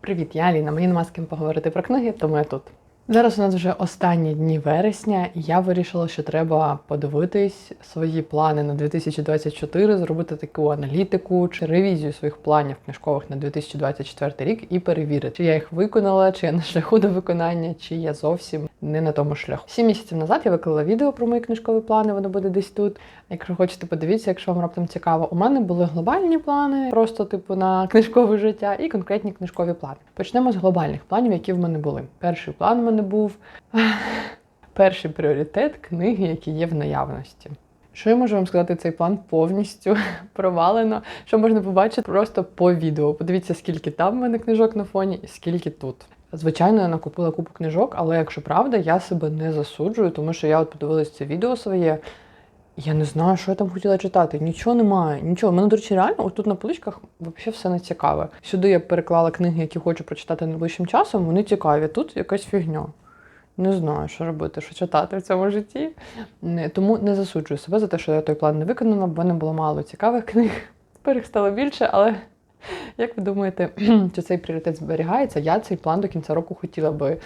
Привіт, я Аліна. Мені нема з ким поговорити про книги, тому я тут. Зараз у нас вже останні дні вересня, і я вирішила, що треба подивитись свої плани на 2024, зробити таку аналітику чи ревізію своїх планів книжкових на 2024 рік і перевірити, чи я їх виконала, чи я на шляху до виконання, чи я зовсім не на тому шляху. Сім місяців назад я виклала відео про мої книжкові плани. Воно буде десь тут. Якщо хочете, подивіться, якщо вам раптом цікаво. У мене були глобальні плани, просто типу на книжкове життя, і конкретні книжкові плани. Почнемо з глобальних планів, які в мене були. Перший план в мене був перший пріоритет книги, які є в наявності. Що я можу вам сказати, цей план повністю провалено. Що можна побачити просто по відео. Подивіться, скільки там в мене книжок на фоні і скільки тут. Звичайно, я накупила купу книжок, але якщо правда, я себе не засуджую, тому що я от подивилась це відео своє. Я не знаю, що я там хотіла читати. Нічого немає, нічого. Мене, до речі, реально, от тут на поличках взагалі все не цікаве. Сюди я переклала книги, які хочу прочитати найближчим часом, вони цікаві. Тут якась фігня. Не знаю, що робити, що читати в цьому житті. Не- Тому не засуджую себе за те, що я той план не виконала, бо мене було мало цікавих книг. Тепер їх стало більше, але як ви думаєте, чи цей пріоритет зберігається? Я цей план до кінця року хотіла би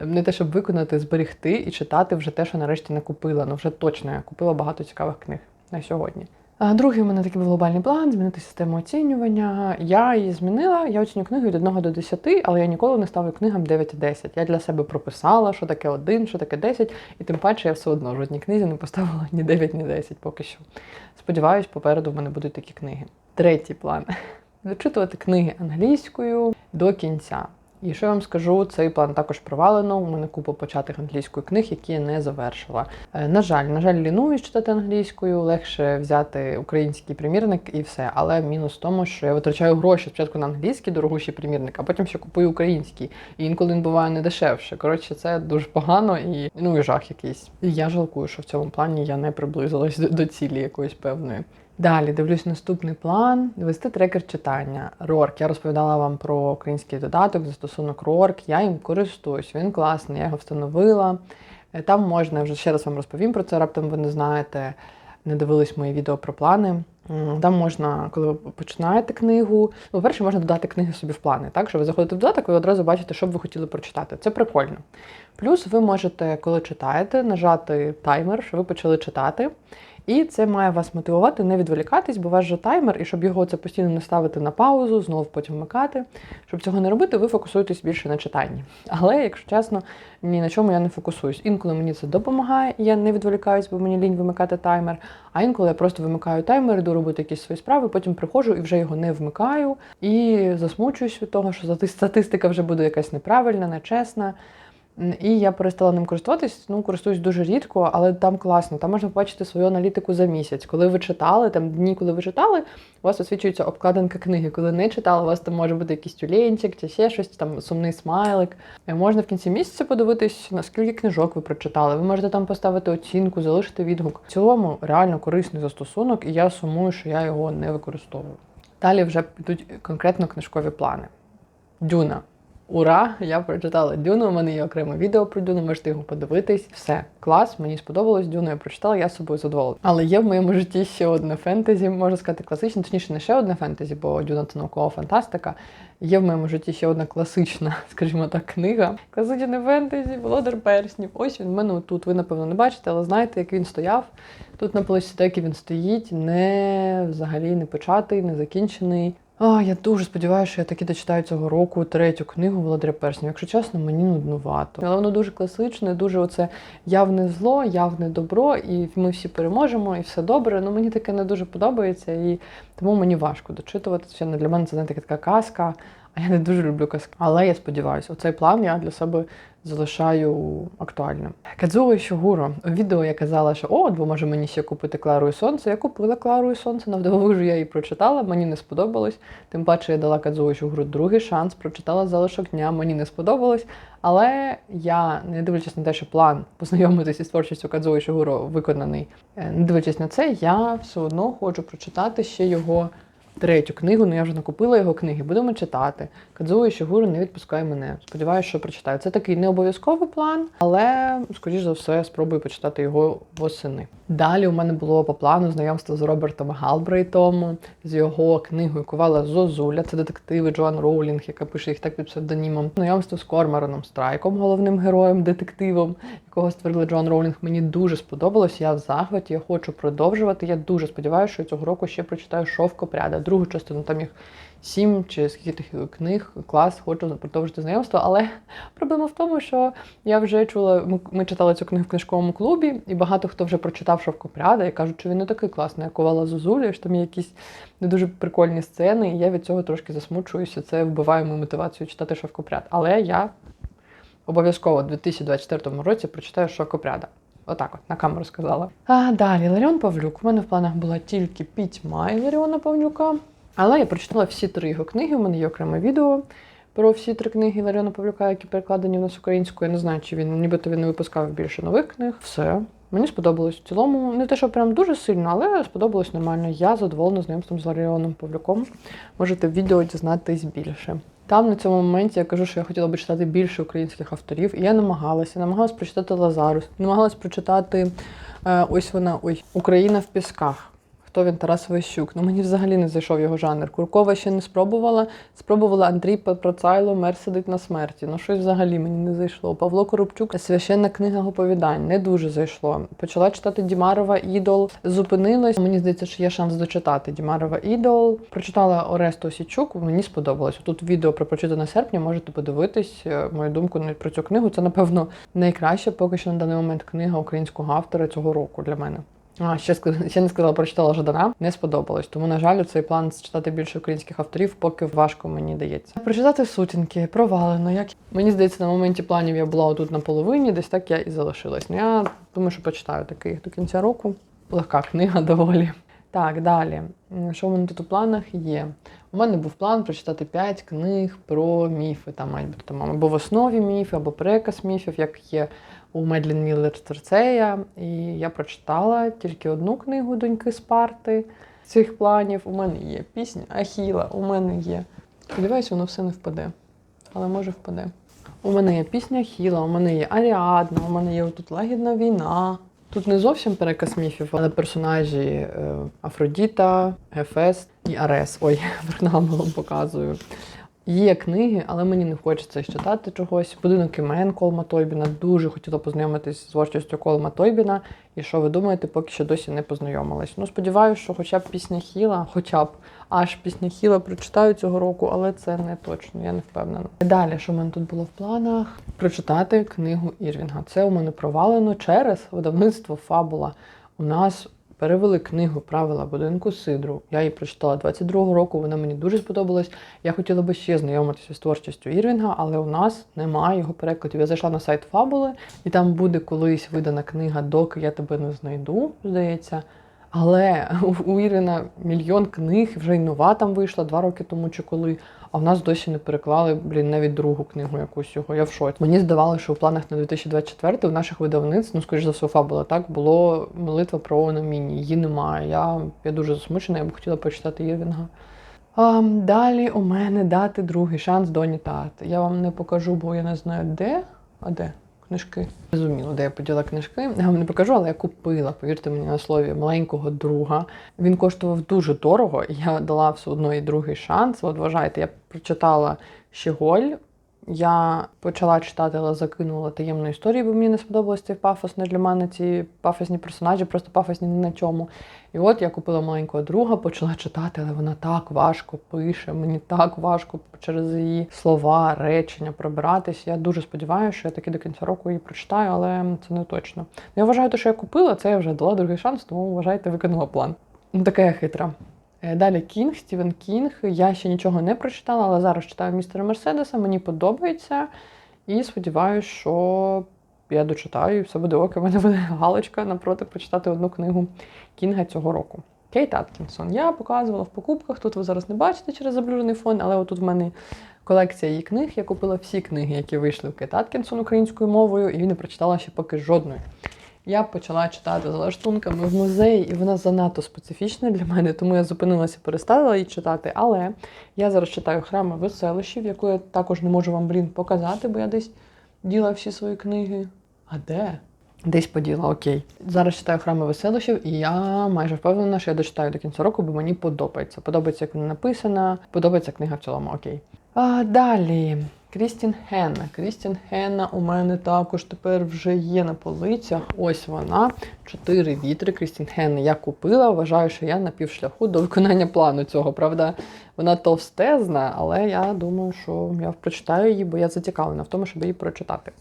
не те, щоб виконати, зберегти і читати вже те, що нарешті не купила. Ну вже точно я купила багато цікавих книг на сьогодні. А другий у мене такий був глобальний план змінити систему оцінювання. Я її змінила. Я оціню книги від 1 до 10, але я ніколи не ставлю книгам 9 і 10. Я для себе прописала, що таке 1, що таке 10, і тим паче я все одно жодній книзі не поставила ні 9, ні 10 поки що. Сподіваюсь, попереду в мене будуть такі книги. Третій план дочитувати книги англійською до кінця. І що я вам скажу, цей план також провалено. У мене купа початих англійської книг, які я не завершила. Е, На жаль, на жаль, лінуюсь читати англійською, легше взяти український примірник і все. Але мінус в тому, що я витрачаю гроші спочатку на англійський дорогущий примірник, а потім ще купую український. І інколи він буває не дешевше. Коротше, це дуже погано і ну і жах якийсь. І я жалкую, що в цьому плані я не приблизилась до, до цілі якоїсь певної. Далі дивлюсь наступний план. Вести трекер читання. Рорк. Я розповідала вам про український додаток, застосунок Рорк. Я їм користуюсь. Він класний, я його встановила. Е, Там можна, я вже ще раз вам розповім про це, раптом ви не знаєте, не дивились мої відео про плани. Там можна, коли ви починаєте книгу, ну, по-перше, можна додати книги собі в плани. Так, що ви заходите в додаток, ви одразу бачите, що б ви хотіли прочитати. Це прикольно. Плюс ви можете, коли читаєте, нажати таймер, що ви почали читати. І це має вас мотивувати не відволікатись, бо ваш же таймер, і щоб його це постійно не ставити на паузу, знову потім вмикати. Щоб цього не робити, ви фокусуєтесь більше на читанні. Але, якщо чесно, ні на чому я не фокусуюсь. Інколи мені це допомагає, я не відволікаюсь, бо мені лінь вимикати таймер. А інколи я просто вимикаю таймер, іду робити якісь свої справи, потім приходжу і вже його не вмикаю. І засмучуюсь від того, що стати- статистика вже буде якась неправильна, нечесна. І я перестала ним користуватись. Ну, користуюсь дуже рідко, але там класно. Там можна побачити свою аналітику за місяць. Коли ви читали, там дні, коли ви читали, у вас висвічується обкладинка книги. Коли не читали, у вас там може бути якийсь тюленчик чи ще щось, там сумний смайлик. Е, Можна в кінці місяця подивитись, наскільки книжок ви прочитали. Ви можете там поставити оцінку, залишити відгук. В цілому реально корисний застосунок, і я сумую, що я його не використовую. Далі вже підуть конкретно книжкові плани. Дюна. Ура! Я прочитала Дюну. У мене є окреме відео про Дюну, можете його подивитись. Все, клас, мені сподобалось Дюну, я прочитала, я собою задоволена. Але є в моєму житті ще одне фентезі, можна сказати, класичне, точніше, не ще одне фентезі, бо Дюна це наукова фантастика. Є в моєму житті ще одна класична, скажімо так, книга. Класичне фентезі, Володар перснів. Ось він в мене тут. Ви, напевно, не бачите, але знаєте, як він стояв. Тут на поличці так і він стоїть, не взагалі не початий, не закінчений. А, я дуже сподіваюся, що я таки дочитаю цього року третю книгу Володаря Перснів. Якщо чесно, мені нуднувато. Але воно дуже класичне, дуже оце явне зло, явне добро, і ми всі переможемо, і все добре. Ну мені таке не дуже подобається, і тому мені важко дочитувати. Це для мене це знаєте, така казка. А я не дуже люблю казки. Але я сподіваюся, оцей план я для себе залишаю актуальним. Кадзуо Шогуро. У відео я казала, що о, бо може мені ще купити Клару і Сонце. Я купила Клару і Сонце, навдивовижу я її прочитала, мені не сподобалось. Тим паче я дала Кадзуо Шогуро другий шанс, прочитала залишок дня, мені не сподобалось. Але я, не дивлячись на те, що план познайомитися із творчістю Кадзуо Шогуро виконаний, е, не дивлячись на це, я все одно хочу прочитати ще його третю книгу, ну я вже накупила його книги. Будемо читати. Кадзуо Ішігуру не відпускає мене. Сподіваюся, що прочитаю. Це такий не обов'язковий план, але скоріш за все я спробую почитати його восени. Далі у мене було по плану знайомство з Робертом Галбрейтом, з його книгою Ковала Зозуля. Це детективи Джоан Роулінг, яка пише їх так під псевдонімом. Знайомство з Кормароном Страйком, головним героєм, детективом, якого створила Джоан Роулінг. Мені дуже сподобалось. Я в захваті, я хочу продовжувати. Я дуже сподіваюся, що цього року ще прочитаю Шовкопряда. Другу частину там їх сім чи скільки тих книг, клас, хочу продовжити знайомство. Але проблема в тому, що я вже чула, ми, ми читали цю книгу в книжковому клубі, і багато хто вже прочитав Шовкопряда і кажуть, що він не такий класний, як Ковала Зозулі, що там є якісь не дуже прикольні сцени, і я від цього трошки засмучуюся. Це вбиває мою мотивацію читати Шовкопряд. Але я обов'язково у 2024 році прочитаю Шовкопряда. Отак от на камеру сказала. А далі Ларіон Павлюк. У мене в планах була тільки пітьма Іларіона Павлюка. Але я прочитала всі три його книги. У мене є окреме відео про всі три книги Ларіона Павлюка, які перекладені в нас українською. Я не знаю, чи він нібито він не випускав більше нових книг. Все. Мені сподобалось в цілому. Не те, що прям дуже сильно, але сподобалось нормально. Я задоволена знайомством з Ларіоном Павлюком. Можете в відео дізнатись більше. Там на цьому моменті я кажу, що я хотіла би читати більше українських авторів, і я намагалася. Намагалась прочитати Лазарус, намагалась прочитати е, ось вона, ой, Україна в пісках. Хто він Тарас Ващук? Ну мені взагалі не зайшов його жанр. Куркова ще не спробувала. Спробувала Андрій Процайло Мер сидить на смерті. Ну щось взагалі мені не зайшло. Павло Коробчук, священна книга оповідань, не дуже зайшло. Почала читати Дімарова Ідол, зупинилась. Мені здається, що є шанс дочитати Дімарова Ідол. Прочитала Оресту Осічук, мені сподобалось. Тут відео про прочитане серпня, можете подивитись. е, Мою думку про цю книгу. Це, напевно, найкраща поки що на даний момент книга українського автора цього року для мене. А, ще, ще не сказала, прочитала Жадана, не сподобалось. Тому, на жаль, цей план читати більше українських авторів, поки важко мені дається. Прочитати сутінки, провалено. Як мені здається, на моменті планів я була отут на половині, десь так я і залишилась. Ну я думаю, що почитаю такий до кінця року. Легка книга доволі. Так, далі. Що в мене тут у планах є? У мене був план прочитати 5 книг про міфи. Там або в основі міфи, або переказ міфів, як є у Медлін Міллер Церцея. І я прочитала тільки одну книгу доньки Спарти цих планів. У мене є пісня Ахіла, у мене є. Сподіваюся, воно все не впаде. Але може впаде. У мене є пісня Хіла, у мене є Аріадна, у мене є тут лагідна війна. Тут не зовсім переказ міфів, але персонажі е, Афродіта, Гефест і Арес. Ой, вернамелом показую. Є книги, але мені не хочеться читати чогось. Будинок імен Колма Тойбіна. Дуже хотіла познайомитись з творчістю Колма Тойбіна. І що ви думаєте, поки що досі не познайомилась. Ну, сподіваюся, що хоча б пісня Хіла, хоча б аж пісня Хіла прочитаю цього року, але це не точно, я не впевнена. Далі, що в мене тут було в планах? Прочитати книгу Ірвінга. Це у мене провалено через видавництво Фабула. У нас перевели книгу Правила будинку Сидру. Я її прочитала 22-го року. Вона мені дуже сподобалась. Я хотіла би ще знайомитися з творчістю Ірвінга, але у нас немає його перекладів. Я зайшла на сайт Фабули, і там буде колись видана книга Доки я тебе не знайду, здається. Але у- Ірина мільйон книг, вже й нова там вийшла два роки тому чи коли. А в нас досі не переклали, блін, навіть другу книгу якусь його. Я в шоці. Мені здавалося, що у планах на 2024 у наших видавництв, ну скоріш за все, фабула так, було молитва про Ономіні. Її немає. Я, я дуже засмучена, я б хотіла почитати Ірвінга. А, далі у мене дати другий шанс Доні Тат. Я вам не покажу, бо я не знаю де. А де? Книжки. Зрозуміло, де я поділа книжки. Я вам не покажу, але я купила, повірте мені на слові, маленького друга. Він коштував дуже дорого, я дала все одно і другий шанс. От вважайте, я прочитала Щеголь. Я почала читати, але закинула таємну історію, бо мені не сподобалось цей пафос. Не для мене ці пафосні персонажі, просто пафосні ні на чому. І от я купила маленького друга, почала читати, але вона так важко пише. Мені так важко через її слова, речення пробиратись. Я дуже сподіваюся, що я таки до кінця року її прочитаю, але це не точно. Я вважаю, те, що я купила, це я вже дала другий шанс, тому вважайте, виконала план. Ну, така я хитра. Е, Далі Кінг, Стівен Кінг. Я ще нічого не прочитала, але зараз читаю містера Мерседеса. Мені подобається. І сподіваюся, що я дочитаю, і все буде ок. У мене буде галочка напроти прочитати одну книгу Кінга цього року. Кейт Аткінсон. Я показувала в покупках. Тут ви зараз не бачите через заблюрений фон, але отут в мене колекція її книг. Я купила всі книги, які вийшли в Кейт Аткінсон українською мовою, і не прочитала ще поки жодної. Я почала читати за лаштунками в музеї, і вона занадто специфічна для мене, тому я зупинилася, перестала її читати. Але я зараз читаю храми веселощів, яку я також не можу вам, блін, показати, бо я десь діла всі свої книги. А де? Десь поділа, окей. Зараз читаю храми веселощів, і я майже впевнена, що я дочитаю до кінця року, бо мені подобається. Подобається, як вона написана, подобається книга в цілому, окей. А далі. Крістін Хенна. Крістін Хенна у мене також тепер вже є на полицях. Ось вона. Чотири вітри. Крістін Хенна я купила. Вважаю, що я на півшляху до виконання плану цього. Правда, вона товстезна, але я думаю, що я прочитаю її, бо я зацікавлена в тому, щоб її прочитати.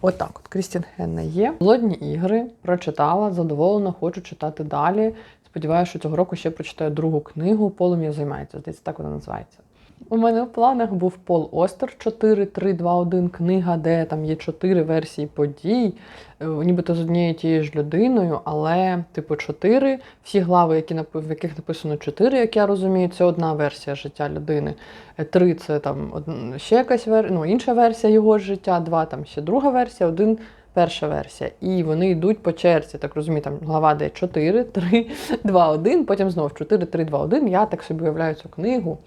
Отак, от Крістін Хенна є. Голодні ігри прочитала, задоволена, хочу читати далі. Сподіваюся, що цього року ще прочитаю другу книгу Полум'я займається. Здається, так вона називається. У мене в планах був Пол Остер 4, 3, 2, 1 книга, де там є чотири версії подій, е, нібито з однією тією ж людиною, але, типу, чотири. Всі глави, які в яких написано чотири, як я розумію, це одна версія життя людини. Е, Три це там ще якась вер... ну, інша версія його життя, два там ще друга версія, один. Перша версія, і вони йдуть по черзі. Так розумію, там глава де 4, 3, 2, 1, потім знов 4, 3, 2, 1. Я так собі уявляю цю книгу.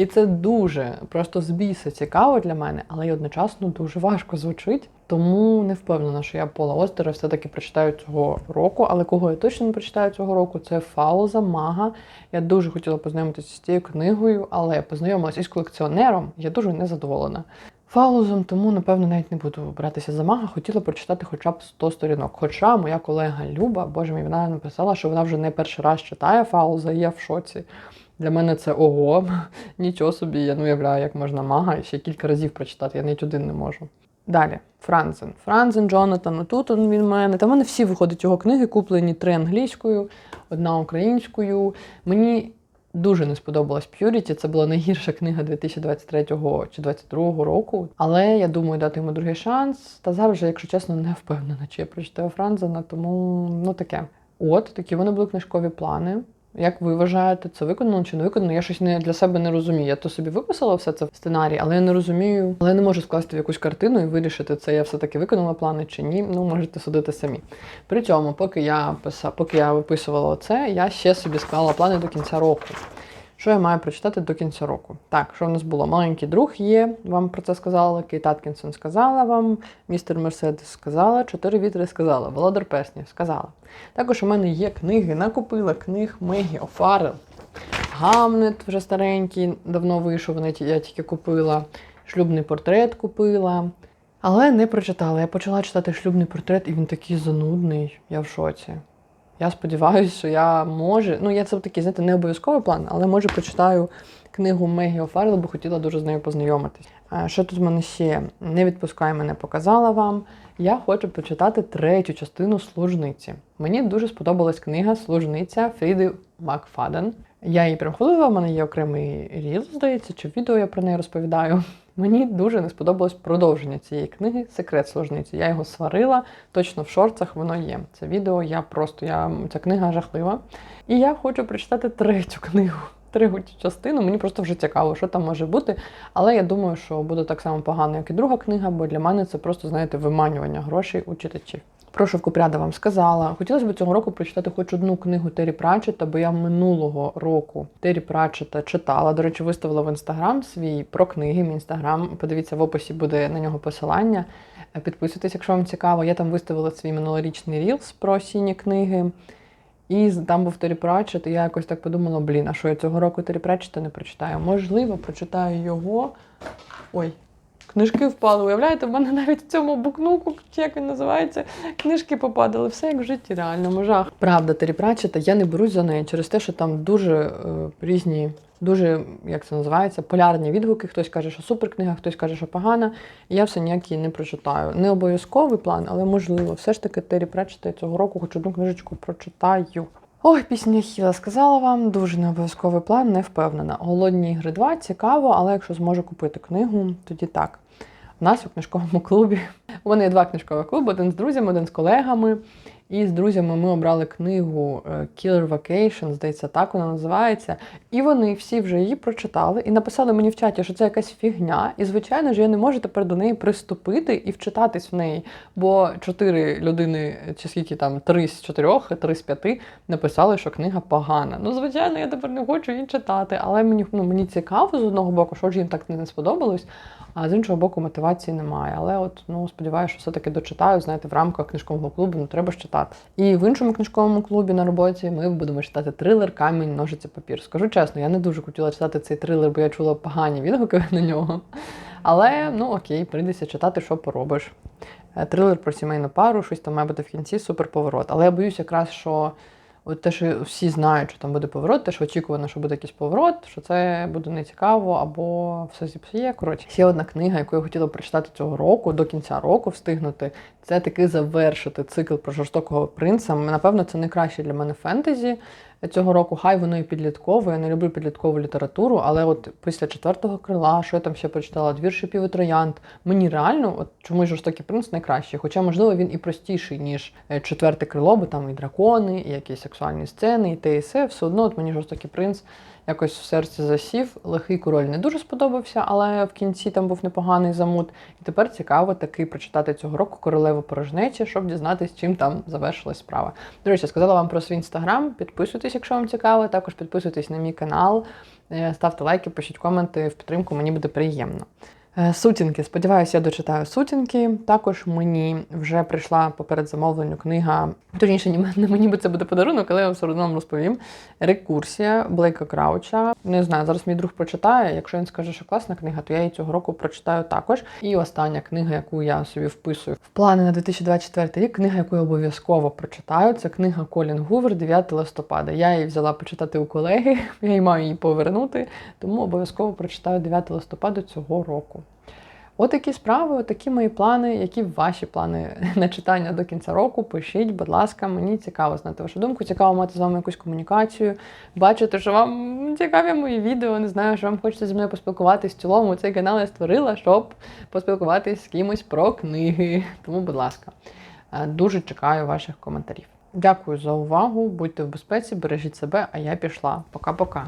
І це дуже просто з біса цікаво для мене, але й одночасно дуже важко звучить. Тому не впевнена, що я Пола Остера все-таки прочитаю цього року. Але кого я точно не прочитаю цього року, це Фауза Мага. Я дуже хотіла познайомитися з цією книгою, але познайомилася із колекціонером. Я дуже незадоволена. Фаузом, тому, напевно, навіть не буду братися за мага. Хотіла прочитати хоча б 100 сторінок. Хоча моя колега Люба, боже мій, вона написала, що вона вже не перший раз читає Фауза, і я в шоці. Для мене це ого, нічого собі, я не уявляю, як можна мага ще кілька разів прочитати, я навіть один не можу. Далі, Франзен. Франзен, Джонатан, тут він в мене. Та в мене всі виходять його книги, куплені три англійською, одна українською. Мені дуже не сподобалась Purity. Це була найгірша книга 2023 чи 2022 року. Але я думаю дати йому другий шанс. Та зараз вже, якщо чесно, не впевнена, чи я прочитаю Франзена, тому ну таке. От такі вони були книжкові плани. Як ви вважаєте, це виконано чи не виконано? Я щось не для себе не розумію. Я то собі виписала все це в сценарій, але я не розумію, але я не можу скласти в якусь картину і вирішити, це я все-таки виконала плани чи ні. Ну, можете судити самі. При цьому, поки я писав, поки я виписувала це, я ще собі склала плани до кінця року. Що я маю прочитати до кінця року? Так, що в нас було? Маленький друг є, вам про це сказала, Кейт Аткінсон сказала вам, містер Мерседес сказала, чотири вітри сказала, Володар Перснів сказала. Також у мене є книги, накупила книг Мегі Офарел. Гамнет вже старенький, давно вийшов, я тільки купила. Шлюбний портрет купила. Але не прочитала. Я почала читати шлюбний портрет, і він такий занудний. Я в шоці. Я сподіваюся, що я може. Ну, я це такий, знаєте, не обов'язковий план, але може прочитаю книгу Мегі Офарел, бо хотіла дуже з нею познайомитись. Що тут в мене ще? Не відпускай мене, показала вам. Я хочу почитати третю частину служниці. Мені дуже сподобалась книга Служниця Фріди Макфаден. Я її прям ходила, в мене є окремий ріл, здається, чи відео я про неї розповідаю. Мені дуже не сподобалось продовження цієї книги Секрет служниці. Я його сварила, точно в шорцах воно є. Це відео я просто я ця книга жахлива. І я хочу прочитати третю книгу. Третю частину, мені просто вже цікаво, що там може бути. Але я думаю, що буде так само погано, як і друга книга, бо для мене це просто, знаєте, виманювання грошей у читачів. Прошу в Купряда вам сказала. Хотілося б цього року прочитати хоч одну книгу Террі Пратчета, бо я минулого року Террі Пратчета читала. До речі, виставила в інстаграм свій про книги. Мій інстаграм. Подивіться, в описі буде на нього посилання. Підписуйтесь, якщо вам цікаво. Я там виставила свій минулорічний рілс про осінні книги. І там був Террі Пратчет, і я якось так подумала: блін, а що я цього року Террі Пратчета не прочитаю? Можливо, прочитаю його. Ой, книжки впали. Уявляєте, в мене навіть в цьому букнуку, як він називається, книжки попадали. Все як в житті, реальному жах. Правда, Террі Пратчета, я не берусь за неї через те, що там дуже е, різні. Дуже, як це називається, полярні відгуки. Хтось каже, що супер книга, хтось каже, що погана. Я все ніяк її не прочитаю. Не обов'язковий план, але можливо. Все ж таки Террі Пратчета цього року хоч одну книжечку прочитаю. Ой, пісня Хіла сказала вам, дуже не обов'язковий план, не впевнена. Голодні ігри 2 цікаво, але якщо зможу купити книгу, тоді так. У нас у книжковому клубі. У мене є два книжкових клуби: один з друзями, один з колегами. І з друзями ми обрали книгу е, Killer Vacation, здається, так вона називається. І вони всі вже її прочитали і написали мені в чаті, що це якась фігня. І, звичайно ж, я не можу тепер до неї приступити і вчитатись в неї. Бо чотири людини, чи скільки там, три з чотирьох, три з п'яти написали, що книга погана. Ну, звичайно, я тепер не хочу її читати, але мені ну, мені цікаво з одного боку, що ж їм так не сподобалось. А з іншого боку, мотивації немає. Але от ну сподіваюся, що все-таки дочитаю. Знаєте, в рамках книжкового клубу ну треба ж читати. І в іншому книжковому клубі на роботі ми будемо читати трилер Камінь, ножиці, папір. Скажу чесно, я не дуже хотіла читати цей трилер, бо я чула погані відгуки на нього. Але ну окей, прийдеться читати, що поробиш. Е, Трилер про сімейну пару, щось там має бути в кінці, супер поворот. Але я боюсь якраз, що от те, що всі знають, що там буде поворот, те, що очікувано, що буде якийсь поворот, що це буде нецікаво або все зіпсує. Коротше, ще одна книга, яку я хотіла прочитати цього року, до кінця року встигнути, це таки завершити цикл про жорстокого принца. Напевно, це найкраще для мене фентезі цього року. Хай воно і підліткове. Я не люблю підліткову літературу, але от після четвертого крила, що я там ще прочитала, двір шипів. Мені реально, от чомусь жорстокий принц найкращий. Хоча, можливо, він і простіший, ніж е, четверте крило, бо там і дракони, і якісь сексуальні сцени, і те, і все. Все одно от мені жорстокий принц якось в серці засів. Лихий король не дуже сподобався, але в кінці там був непоганий замут. І тепер цікаво таки прочитати цього року королеву порожнечі, щоб дізнатися, чим там завершилась справа. До речі, сказала вам про свій інстаграм. Підписуйтесь, якщо вам цікаво. Також підписуйтесь на мій канал, е, ставте лайки, пишіть коменти в підтримку, мені буде приємно. Е, Сутінки, сподіваюся, я дочитаю сутінки. Також мені вже прийшла по передзамовленню книга. Точніше, ні- не мені би це буде подарунок, але я вам все одно вам розповім. Рекурсія Блейка Крауча. Не знаю, зараз мій друг прочитає. Якщо він скаже, що класна книга, то я її цього року прочитаю також. І остання книга, яку я собі вписую в плани на 2024 рік, книга, яку я обов'язково прочитаю. Це книга Колін Гувер, 9 листопада. Я її взяла почитати у колеги, я й маю її повернути, тому обов'язково прочитаю 9 листопада цього року. Отакі справи, отакі мої плани. Які ваші плани на читання до кінця року? Пишіть, будь ласка, мені цікаво знати вашу думку. Цікаво мати з вами якусь комунікацію. Бачити, що вам цікаві мої відео. Не знаю, що вам хочеться зі мною поспілкуватись. В цілому цей канал я створила, щоб поспілкуватись з кимось про книги. Тому, будь ласка, е, дуже чекаю ваших коментарів. Дякую за увагу. Будьте в безпеці, бережіть себе, а я пішла. Пока-пока.